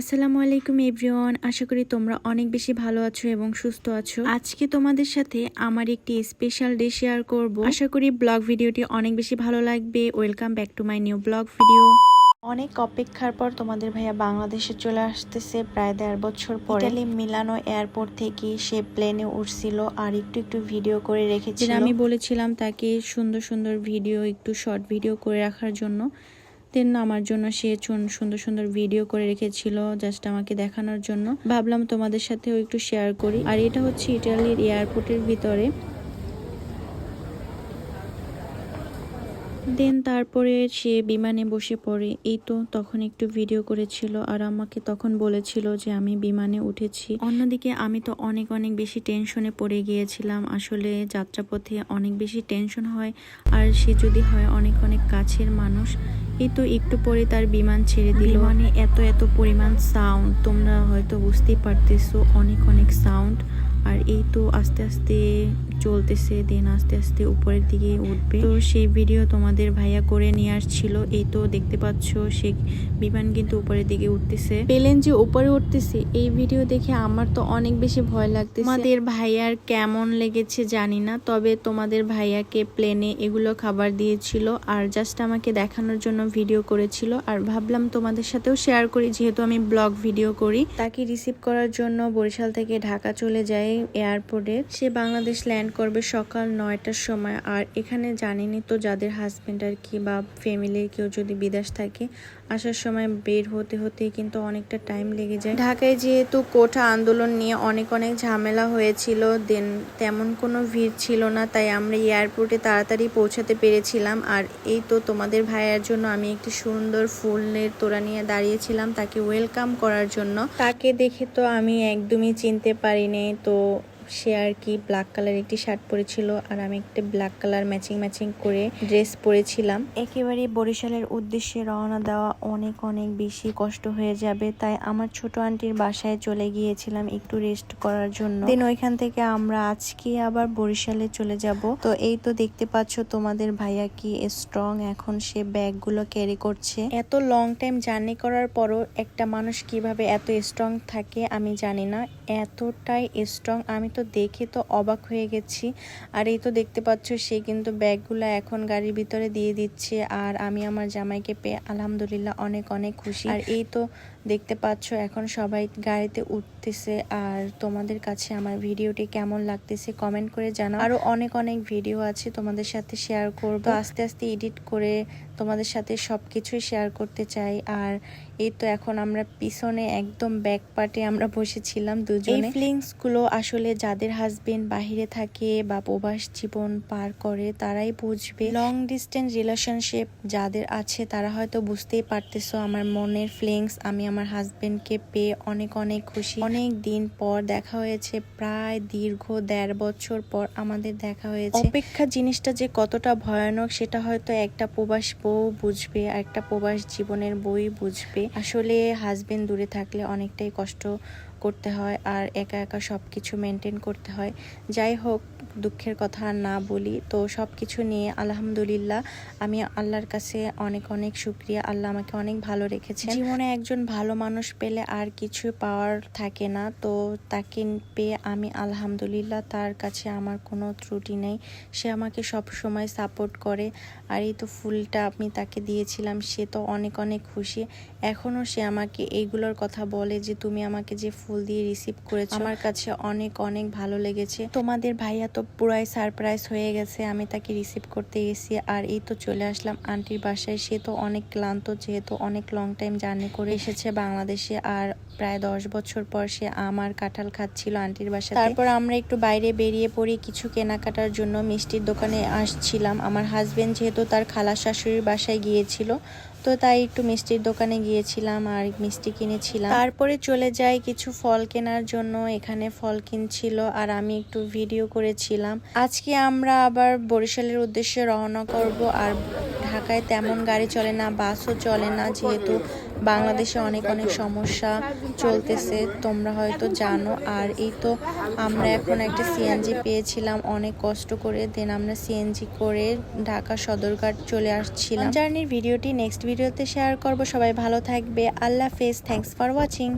আসসালামু আলাইকুম এভরিওয়ান আশা করি তোমরা অনেক বেশি ভালো আছো এবং সুস্থ আছো। আজকে তোমাদের সাথে আমার একটি স্পেশাল ডে শেয়ার করব। আশা করি ব্লগ ভিডিওটি অনেক বেশি ভালো লাগবে। Welcome back to my new blog video অনেক অপেক্ষার পর তোমাদের ভাইয়া বাংলাদেশে চলে আসতেছে প্রায় দেড় বছর পর। ইটালি মিলানো এয়ারপোর্ট থেকে সে প্লেনে উঠছিল আর একটু একটু ভিডিও করে রেখেছিল। আমি বলেছিলাম তাকে সুন্দর সুন্দর ভিডিও একটু শর্ট ভিডিও করে রাখার জন্য। দেন না আমার জন্য সে সুন্দর সুন্দর ভিডিও করে রেখেছিল জাস্ট আমাকে দেখানোর জন্য। ভাবলাম তোমাদের সাথেও একটু শেয়ার করি। আর এটা হচ্ছে ইটালির এয়ারপোর্টের ভিতরে। দেন তারপরে সে বিমানে বসে পড়ে। এই তো তখন একটু ভিডিও করেছিল আর আমাকে তখন বলেছিল যে আমি বিমানে উঠেছি। অন্যদিকে আমি তো অনেক অনেক বেশি টেনশনে পড়ে গিয়েছিলাম। আসলে যাত্রাপথে অনেক বেশি টেনশন হয় আর সে যদি হয় অনেক অনেক কাছের মানুষ। এই তো একটু পরে তার বিমান ছেড়ে দিল। মানে এত এত পরিমাণ সাউন্ড তোমরা হয়তো বুঝতেই পারতেছো, অনেক অনেক সাউন্ড আর এই তো আস্তে আস্তে চলতেছে দেন আস্তে আস্তে উপরের দিকে উঠবে। তো সেই ভিডিও তোমাদের ভাইয়া করে নিয়ে আসছিল। এই তো দেখতে পাচ্ছ সে বিমান কিন্তু উপরের দিকে উঠতেছে। প্লেন যে উপরে উঠতেছে এই ভিডিও দেখে আমার তো অনেক বেশি ভয় লাগতেছে। তোমাদের ভাইয়ার কেমন লেগেছে জানি না তবে তোমাদের ভাইয়াকে প্লেনে এগুলো খাবার দিয়েছিল আর জাস্ট আমাকে দেখানোর জন্য ভিডিও করেছিল। আর ভাবলাম তোমাদের সাথেও শেয়ার করি যেহেতু আমি ব্লগ ভিডিও করি। তাকে রিসিভ করার জন্য বরিশাল থেকে ঢাকা চলে যায় এয়ারপোর্টে সে বাংলাদেশ ল্যান্ড করবে সকাল নয়টার সময়। আর এখানে জানিনি তো যাদের হাজবেন্ড আর কি বা ফ্যামিলির কেউ যদি বিদেশ থাকে, আসার সময় বের হতে হতে কিন্তু অনেকটা টাইম লেগে যায়। ঢাকায় যেহেতু কোঠা আন্দোলন নিয়ে অনেক অনেক ঝামেলা হয়েছিল, দেন তেমন কোনো ভিড় ছিল না, তাই আমরা এয়ারপোর্টে তাড়াতাড়ি পৌঁছাতে পেরেছিলাম। আর এই তো তোমাদের ভাইয়ের জন্য আমি একটি সুন্দর ফুলের তোড়া নিয়ে দাঁড়িয়েছিলাম তাকে ওয়েলকাম করার জন্য। তাকে দেখে তো আমি একদমই চিনতে পারিনি, তো সে আর কি ব্ল্যাক কালার একটি শার্ট পরেছিল আর আমি একটা ব্ল্যাক কালার ম্যাচিং ম্যাচিং করে ড্রেস পরেছিলাম। একেবারে বরিশালের উদ্দেশ্যে রওনা দেওয়া অনেক অনেক বেশি কষ্ট হয়ে যাবে তাই আমার ছোট আন্টির বাসায় চলে গিয়েছিলাম একটু রেস্ট করার জন্য। দেন ওইখান থেকে আমরা আজকে আবার বরিশালে চলে যাব। তো এই তো দেখতে পাচ্ছ তোমাদের ভাইয়া কি স্ট্রং এখন সে ব্যাগগুলো ক্যারি করছে। এত লং টাইম জার্নি করার পরও একটা মানুষ কীভাবে এত স্ট্রং থাকে আমি জানি না। এতটাই স্ট্রং আমি তো দেখে তো অবাক হয়ে গেছি। আর এই তো দেখতে পাচ্ছ, সে কিন্তু ব্যাগগুলো এখন গাড়ির ভিতরে দিয়ে দিচ্ছে আর আমি আমার জামাইকে পেয়ে আলহামদুলিল্লাহ অনেক অনেক খুশি। আর এই তো দেখতে পাচ্ছ, এখন সবাই গাড়িতে উঠতেছে আর তোমাদের কাছে আমার ভিডিওটি কেমন লাগতেছে কমেন্ট করে জানাও। আরও অনেক অনেক ভিডিও আছে তোমাদের সাথে শেয়ার করব। আস্তে আস্তে এডিট করে তোমাদের সাথে সবকিছুই শেয়ার করতে চাই। আর এই তো এখন আমরা পিছনে একদম ব্যাক পার্টে আমরা বসেছিলাম দুজনে। ফিলিংসগুলো আসলে যাদের হাজবেন্ড বাহিরে থাকে বা প্রবাস জীবন পার করে, তারাই বুঝবে। লং ডিস্টেন্স রিলেশনশিপ যাদের আছে, তারা হয়তো বুঝতেই পারতেছো আমার মনের ফিলিংস আমি আমার হাজবেন্ডকে পেয়ে অনেক অনেক খুশি। অনেক দিন পর দেখা হয়েছে, প্রায় দীর্ঘ দেড় বছর পর আমাদের দেখা হয়েছে। অপেক্ষা জিনিসটা যে কতটা ভয়ানক, সেটা হয়তো একটা প্রবাস বউ বুঝবে একটা প্রবাস জীবনের বই বুঝবে। আসলে হাজবেন্ড দূরে থাকলে অনেকটাই কষ্ট করতে হয় আর একা একা সব কিছু মেনটেন করতে হয়। যাই হোক দুঃখের কথা আর না বলি, তো সব কিছু নিয়ে আলহামদুলিল্লাহ আমি আল্লাহর কাছে অনেক অনেক শুক্রিয়া। আল্লাহ আমাকে অনেক ভালো রেখেছে জীবনে একজন ভালো মানুষ পেলে আর কিছু পাওয়ার থাকে না, তো তাকে পেয়ে আমি আলহামদুলিল্লাহ তার কাছে আমার কোনো ত্রুটি নেই। সে আমাকে সব সময় সাপোর্ট করে, আর এই তো ফুলটা আমি তাকে দিয়েছিলাম, সে তো অনেক অনেক খুশি। এখনও সে আমাকে এইগুলোর কথা বলে যে, তুমি আমাকে যে ফুল দিয়ে রিসিভ করেছ? আমার কাছে অনেক অনেক ভালো লেগেছে। তোমাদের ভাইয়া তো পুরাই সারপ্রাইজ হয়ে গেছে, আমি তাকে রিসিভ করতে গেছি আর এই তো চলে আসলাম আন্টির বাসায়। সে তো অনেক ক্লান্ত, যেহেতু অনেক লং টাইম জার্নি করে এসেছে বাংলাদেশে। আর প্রায় দশ বছর পর সে আমার কাঁঠাল খাচ্ছিল আন্টির বাসায় তারপর আমরা একটু বাইরে বেরিয়ে পড়ি কিছু কেনাকাটার জন্য মিষ্টির দোকানে আসছিলাম। আমার হাজবেন্ড যেহেতু তার খালা শাশুড়ির বাসায় গিয়েছিল তো তাই একটু মিষ্টির দোকানে গিয়েছিলাম আর মিষ্টি কিনেছিলাম। তারপরে চলে যাই কিছু ফল কেনার জন্য, এখানে ফল কিনছিল আর আমি একটু ভিডিও করেছিলাম। আজকে আমরা আবার বরিশালের উদ্দেশ্যে রওনা করব আর ঢাকায় তেমন গাড়ি চলে না, বাসও চলে না, যেহেতু বাংলাদেশে অনেক অনেক সমস্যা চলতেছে, তোমরা হয়তো জানো। আর এই তো আমরা এখন একটা সিএনজি পেয়েছিলাম, অনেক কষ্ট করে। দেন আমরা সিএনজি করে ঢাকা সদরঘাট চলে আসছিলাম। জার্নির ভিডিওটি নেক্সট ভিডিওতে শেয়ার করব। সবাই ভালো থাকবে। আল্লাহ হাফেজ। Thanks for watching